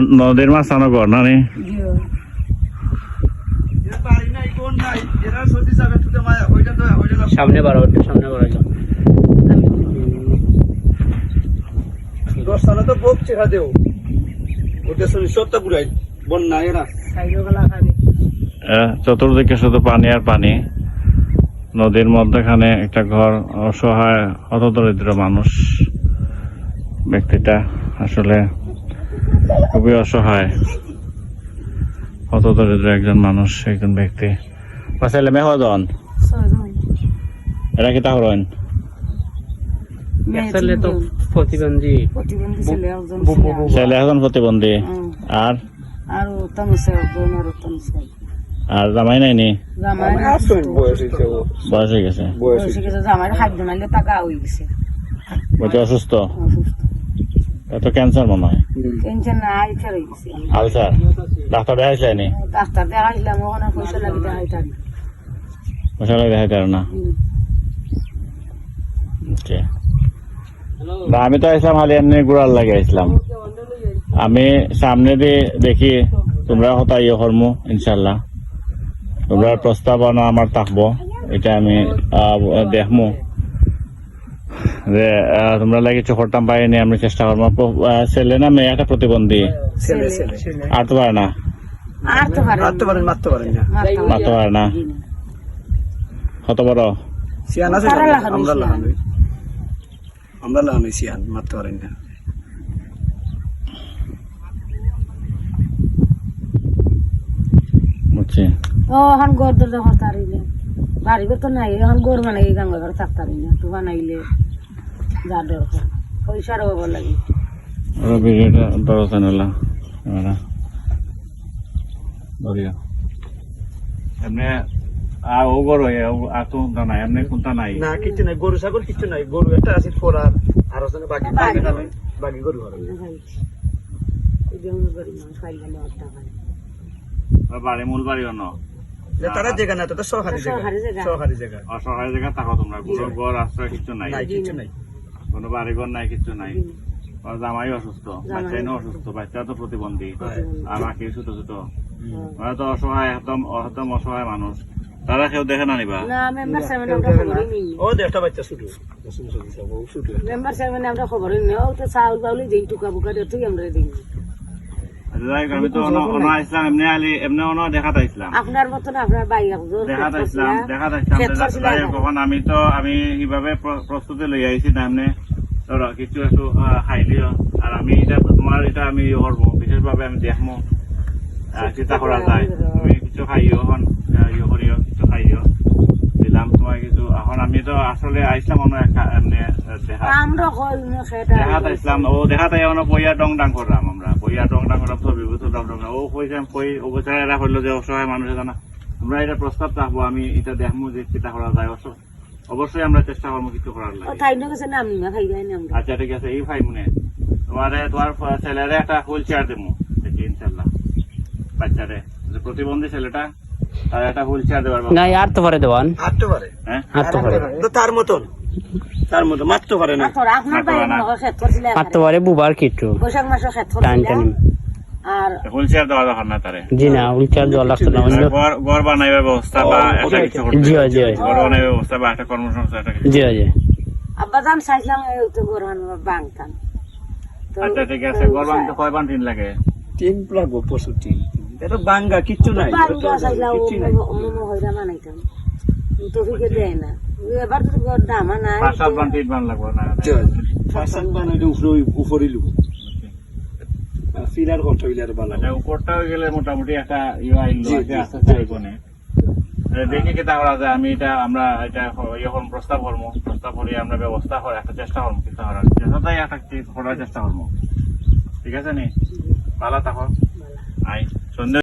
নদীর মাছ আনো কর না সামনে বাড়ো সামনে বাড়ো দশটানা তো বোক চেখা দেও। ওদের শরীর সবটা বুড়াই বন্যা এরা। আহ, চতুর্দিকে শুধু পানি আর পানি। নদীর মধ্যখানে একটা ঘর অসহায় হতদরিদ্র মানুষ। ব্যক্তিটা আসলে খুবই অসহায়। হতদরিদ্র একজন মানুষ একজন ব্যক্তি। ছেলে মেহদন এরা কি তো প্রতিবন্ধী। ছেলে এখন প্রতিবন্ধী। আর? আর জামাই জামাই আসুন বয়স হয়ে গেছে। বয়স বয়সে গেছে জামাই হাত নাইলে টাকা হয়ে গেছে। বলছে অসুস্থ। এত ক্যান্সার মনে হয়? টেনশন না আইটার হয়ে গেছে আলসার? ডাক্তার দেখাইছিলেনি? ডাক্তার দেখাইলাম ওখানে পয়সা লাগে দেখাইতাম দেখাইতে পারো না না আমি তো আসলাম খালি এমনি ঘুরার লাগে আসলাম আমি সামনে দিয়ে দেখি তোমরা হতা ইয়ে করমু ইনশাল্লাহ তোমরা প্রস্তাবনা আমার থাকব এটা আমি দেখমু। যে তোমরা লাগে চোখরটাম পাইনি আমি চেষ্টা করব। ছেলে না মেয়ে একটা প্রতিবন্ধী? আর তো পারে না? মারতে পারে না। কত বড়? আমরা আমরা লাগানো সিয়ান মারতে পারেন না। বুঝছি। ও গর দরজা হতারিলে বাড়ি তো নাই গর বানাই গাঙ্গা ঘরে থাকতারি না তো বানাইলে। যা দরকার পয়সার অভাব লাগে ওরা ভিডিওটা দরজা নিলা ধরিয়া এমনি আর ও গরু আর তো নাই এমনি কোনটা নাই। না কিছু নাই গরু ছাগল কিছু নাই। গরু একটা আছে ফোরার আর বাকি বাকি গরু। বাড়ি মূল বাড়ি অন্য তারা জায়গা না তো তো জায়গা। সরকারি জায়গা। থাকো তোমরা ঘর। আশ্রয় কিছু নাই। নাই কিছু নাই। কোনো বাড়ি ঘর নাই কিছু নাই। জামাই অসুস্থ বাচ্চাই অসুস্থ বাচ্চা তো প্রতিবন্ধী। আর বাকি ছোট ছোট। ওরা তো অসহায় একদম একদম অসহায় মানুষ। তারা কেউ দেখে না নিবা। ও দেড়টা বাচ্চা শুধু মেম্বার সাহেব আমরা খবর নিই। ও তো চাউল বাউলি দিই টুকা বুকা দিয়ে তুই আমরা দিই আমি তো অন্য আসলাম এমনি আলি এমনি অন্য দেখাত আপনার মতন আপনার ভাই একজন। কখন আমি তো আমি এইভাবে প্রস্তুতি লই আইছি না এমনি ধরো কিছু একটু খাইলিও আর আমি এটা তোমার এটা আমি করব বিশেষভাবে আমি দেখমো। আহ, চিন্তা করা যায়। তুমি কিছু খাইও এখন ইয়ে করিও কিছু খাইও। দিলাম তোমার কিছু তো আসলে আইসলাম অন্য এমনি দেখা আমরা কই দেখাত আসলাম ও দেখাত আই অন্য বইয়া ডং ডাং করলাম আমরা। বইয়া ডং ডাং করলাম ছবি বুঝতে ডং ডং ও কইসাম কই ও বেচারা এরা হইল যে অসহায় মানুষ জানা তোমরা এটা প্রস্তাব থাকব আমি এটা দেখব যে চিন্তা করা যায় অবশ্য- অবশ্যই আমরা চেষ্টা করব কিছু করার লাগে। আচ্ছা ঠিক আছে এই ভাই মনে তোমারে তোমার ছেলেরে একটা হুইল চেয়ার দেবো ইনশাল্লাহ বাচ্চারে প্রতিবন্ধী ছেলেটা তার একটা হুইল চেয়ার দেওয়ার না আর তো পারে দেওয়ান হাঁটতে পারে হ্যাঁ? আর তো পারে তো তার মতন? তার মতন মারতে পারে না। আপনার আপনার ভাই না, না। আমাকে খেত করছিল আর তো পারে বুবার কিটু। বৈশাখ মাসে খেত টাইম করছিল আর হুইল চেয়ার দেওয়া দরকার না তারে। জি না উল্টার জল লাগতো না। অন্য ঘর ঘর বানাইবার ব্যবস্থা বা একটা কিছু জি জি ঘর বানাইবার ব্যবস্থা বা একটা কর্মসংস্থা একটা জি জি আব্বা দাম চাইছিলাম তো গোরহান বাংতাম আচ্ছা ঠিক আছে। ঘর বানতে কয় বান টিন লাগে? তিন লাগবো প্রচুর তিন এটা বাঙ্গা কিচ্ছু নাই। কিচ্ছু নাই। অন্য হইরা বানাইতাম তো ফিকে দেয় না। এবার তো ঘর নাই পাঁচ সাত বান টিন না ফাঁসান বানাইলে উপরে উপরে লুব। ফিলার কত হইলে বালা। উপরটা গেলে মোটামুটি একটা ইয়ে আইলো আছে আস্তে আস্তে আইবনে দেখি কি করা যায়। আমি এটা আমরা এটা ইয়ে করব প্রস্তাব করব প্রস্তাব করে আমরা ব্যবস্থা করে একটা চেষ্টা করব কিছু করার। চেষ্টাটাই একটা করার চেষ্টা করব ঠিক আছে নি? ভালো থাকো আই সন্ধ্যে